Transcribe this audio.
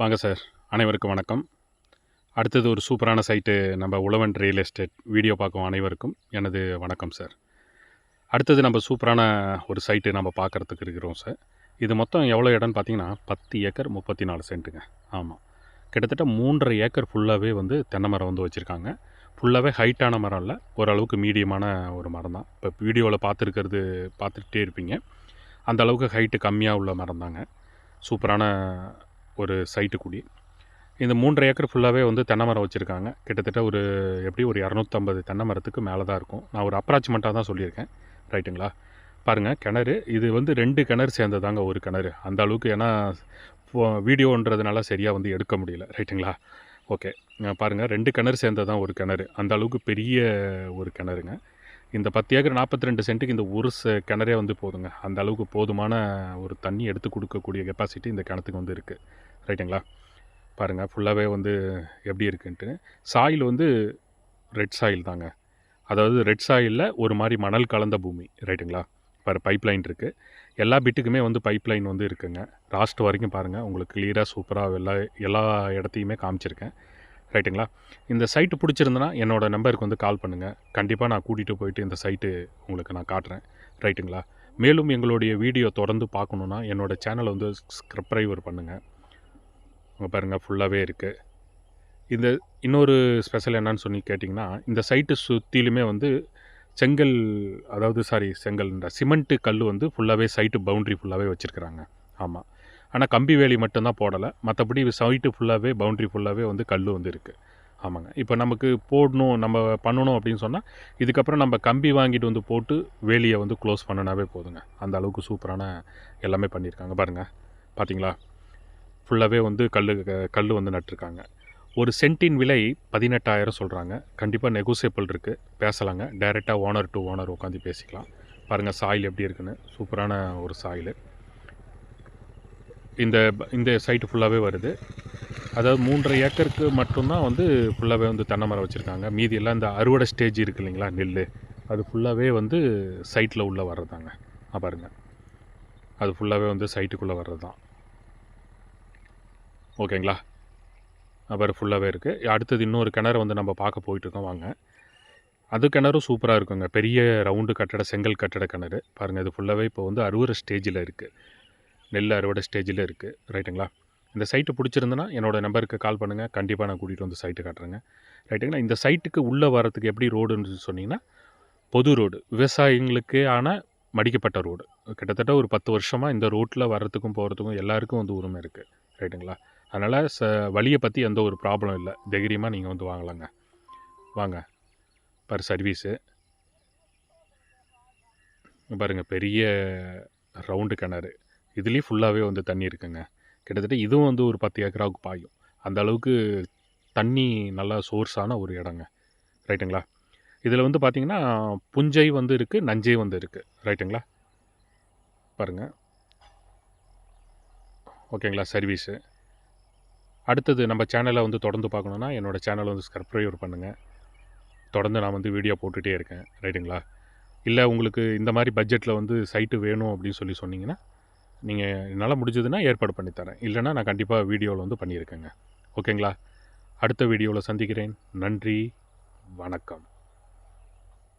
வாங்க சார். அனைவருக்கும் வணக்கம். அடுத்தது ஒரு சூப்பரான சைட்டு நம்ம உழவன் ரியல் எஸ்டேட் வீடியோ பார்க்கும் அனைவருக்கும் எனது வணக்கம் சார். அடுத்தது நம்ம சூப்பரான ஒரு சைட்டு நம்ம பார்க்குறதுக்கு இருக்கிறோம் சார். இது மொத்தம் எவ்வளோ இடம்னு பார்த்தீங்கன்னா பத்து ஏக்கர் முப்பத்தி நாலு சென்ட்டுங்க. ஆமாம் கிட்டத்தட்ட மூன்றரை ஏக்கர் ஃபுல்லாகவே வந்து தென்னை மரம் வந்து வச்சுருக்காங்க. ஃபுல்லாகவே ஹைட்டான மரம் இல்லை. ஓரளவுக்கு மீடியமான ஒரு மரம் தான். இப்போ வீடியோவில் பார்த்துருக்கிறது பார்த்துக்கிட்டே இருப்பீங்க. அந்த அளவுக்கு ஹைட்டு கம்மியாக உள்ள மரம் தாங்க. சூப்பரான ஒரு சைட்டு குடி. இந்த மூன்றரை ஏக்கர் ஃபுல்லாகவே வந்து தென்னை மரம் வச்சுருக்காங்க. கிட்டத்தட்ட ஒரு எப்படி ஒரு இரநூத்தம்பது தென்னை மரத்துக்கு மேலே தான் இருக்கும். நான் ஒரு அப்ராச்மெண்ட்டாக தான் சொல்லியிருக்கேன். ரைட்டுங்களா பாருங்கள் கிணறு இது வந்து ரெண்டு கிணறு சேர்ந்ததாங்க ஒரு கிணறு. அந்த அளவுக்கு ஏன்னா ஃபோ- வீடியோன்றதுனால சரியாக வந்து எடுக்க முடியல. ரைட்டுங்களா ஓகே பாருங்கள் ரெண்டு கிணறு சேர்ந்தது தான் ஒரு கிணறு. அந்த அளவுக்கு பெரிய ஒரு கிணறுங்க. இந்த பத்து ஏக்கர் நாற்பத்தி ரெண்டு சென்ட்டுக்கு இந்த ஒரு கிணறே வந்து போதுங்க. அந்த அளவுக்கு போதுமான ஒரு தண்ணி எடுத்து கொடுக்கக்கூடிய கெப்பாசிட்டி இந்த கிணத்துக்கு வந்து இருக்குது ரைட்டுங்களா பாருங்கள் ஃபுல்லாகவே வந்து எப்படி இருக்குன்ட்டு. சாயில் வந்து ரெட் சாயில் தாங்க. அதாவது ரெட் சாயிலில் ஒரு மாதிரி மணல் கலந்த பூமி. ரைட்டுங்களா பாரு பைப் லைன் இருக்குது எல்லா பிட்டுக்குமே வந்து பைப் லைன் வந்து இருக்குங்க. லாஸ்ட் வரைக்கும் பாருங்கள் உங்களுக்கு கிளியராக சூப்பராக எல்லா எல்லா இடத்தையுமே காமிச்சிருக்கேன். ரைட்டுங்களா இந்த சைட்டு பிடிச்சிருந்தனா என்னோடய நம்பருக்கு வந்து கால் பண்ணுங்கள் கண்டிப்பாக நான் கூட்டிகிட்டு போயிட்டு இந்த சைட்டு உங்களுக்கு நான் காட்டுறேன். ரைட்டுங்களா மேலும் எங்களுடைய வீடியோ தொடர்ந்து பார்க்கணுன்னா என்னோடய சேனலை வந்து சப்ஸ்கிரைபர் பண்ணுங்கள் அங்கே பாருங்கள் ஃபுல்லாகவே இருக்குது இந்த இன்னொரு ஸ்பெஷல் என்னன்னு சொல்லி கேட்டிங்கன்னா இந்த சைட்டு சுற்றிலுமே வந்து செங்கல் அதாவது சாரி செங்கல்ன்ற சிமெண்ட்டு கல் வந்து ஃபுல்லாகவே சைட்டு பவுண்ட்ரி ஃபுல்லாகவே வச்சுருக்குறாங்க. ஆமாம் ஆனால் கம்பி வேலி மட்டும்தான் போடலை. மற்றபடி சைட்டு ஃபுல்லாகவே பவுண்ட்ரி ஃபுல்லாகவே வந்து கல் வந்து இருக்குது ஆமாங்க. இப்போ நமக்கு போடணும் நம்ம பண்ணணும் அப்படின்னு சொன்னால் இதுக்கப்புறம் நம்ம கம்பி வாங்கிட்டு வந்து போட்டு வேலியை வந்து க்ளோஸ் பண்ணனாவே போதுங்க. அந்த அளவுக்கு சூப்பரான எல்லாமே பண்ணியிருக்காங்க பாருங்கள் பார்த்தீங்களா ஃபுல்லாகவே வந்து கல் கல் வந்து நட்டிருக்காங்க. ஒரு சென்ட்டின் விலை பதினெட்டாயிரம் சொல்கிறாங்க கண்டிப்பாக நெகோசியபிள் இருக்குது பேசலாங்க. டைரெக்டாக ஓனர் டு ஓனர் உட்காந்து பேசிக்கலாம். பாருங்கள் சாயில் எப்படி இருக்குன்னு. சூப்பரான ஒரு சாயில் இந்த இந்த சைட்டு ஃபுல்லாகவே வருது. அதாவது மூன்றரை ஏக்கருக்கு மட்டும்தான் வந்து ஃபுல்லாகவே வந்து தென்னை மரம் வச்சுருக்காங்க. மீதி எல்லாம் இந்த அறுவடை ஸ்டேஜ் இருக்குது இல்லைங்களா நெல் அது ஃபுல்லாகவே வந்து சைட்டில் உள்ளே வர்றதாங்க. பாருங்கள் அது ஃபுல்லாகவே வந்து சைட்டுக்குள்ளே வர்றது தான் ஓகேங்களா அப்புறம் ஃபுல்லாகவே இருக்குது அடுத்தது இன்னொரு கிணறு வந்து நம்ம பார்க்க போயிட்டுருக்கோம். வாங்க. அது கிணறும் சூப்பராக இருக்குங்க. பெரிய ரவுண்டு கட்டட செங்கல் கட்டட கிணறு. பாருங்கள் இது ஃபுல்லாகவே இப்போ வந்து அறுவடை ஸ்டேஜில் இருக்குது நெல் அறுவடை ஸ்டேஜில் இருக்குது ரைட்டுங்களா இந்த சைட்டு பிடிச்சிருந்தனா என்னோடய நம்பருக்கு கால் பண்ணுங்கள் கண்டிப்பாக நான் கூட்டிகிட்டு வந்து சைட்டு காட்டுறேங்க. ரைட்டுங்களா இந்த சைட்டுக்கு உள்ளே வரத்துக்கு எப்படி ரோடுன்னு சொன்னிங்கன்னா பொது ரோடு விவசாயிகளுக்கே ஆன மடிக்கப்பட்ட ரோடு கிட்டத்தட்ட ஒரு பத்து வருஷமாக இந்த ரோட்டில் வர்றதுக்கும் போகிறதுக்கும் எல்லாருக்கும் வந்து உரிமை இருக்குது ரைட்டுங்களா அதனால் ச வழியை பற்றி எந்த ஒரு ப்ராப்ளம் இல்லை. தைரியமாக நீங்கள் வந்து வாங்கலாங்க. வாங்க. பர் சர்வீஸு பாருங்கள் பெரிய ரவுண்டு கிணறு. இதுலேயும் ஃபுல்லாகவே வந்து தண்ணி இருக்குங்க. கிட்டத்தட்ட இதுவும் வந்து ஒரு பத்து ஏக்கராவுக்கு பாயும். அந்த அளவுக்கு தண்ணி நல்லா சோர்ஸான ஒரு இடங்க. ரைட்டுங்களா இதில் வந்து பார்த்திங்கன்னா புஞ்சை வந்து இருக்குது நஞ்சை வந்து இருக்குது ரைட்டுங்களா பாருங்கள் ஓகேங்களா சர்வீஸு அடுத்தது நம்ம சேனலை வந்து தொடர்ந்து பார்க்கணுன்னா என்னோடய சேனலை வந்து சப்ஸ்கிரைபர் பண்ணுங்கள் தொடர்ந்து நான் வந்து வீடியோ போட்டுகிட்டே இருக்கேன். ரைட்டுங்களா இல்லை உங்களுக்கு இந்த மாதிரி பட்ஜெட்டில் வந்து சைட்டு வேணும் அப்படின்னு சொல்லி சொன்னிங்கன்னா நீங்கள் என்னால் முடிஞ்சதுன்னா ஏற்பாடு பண்ணித்தரேன் இல்லைன்னா நான் கண்டிப்பாக வீடியோவில் வந்து பண்ணியிருக்கேங்க. ஓகேங்களா? அடுத்த வீடியோவில் சந்திக்கிறேன். நன்றி. வணக்கம்.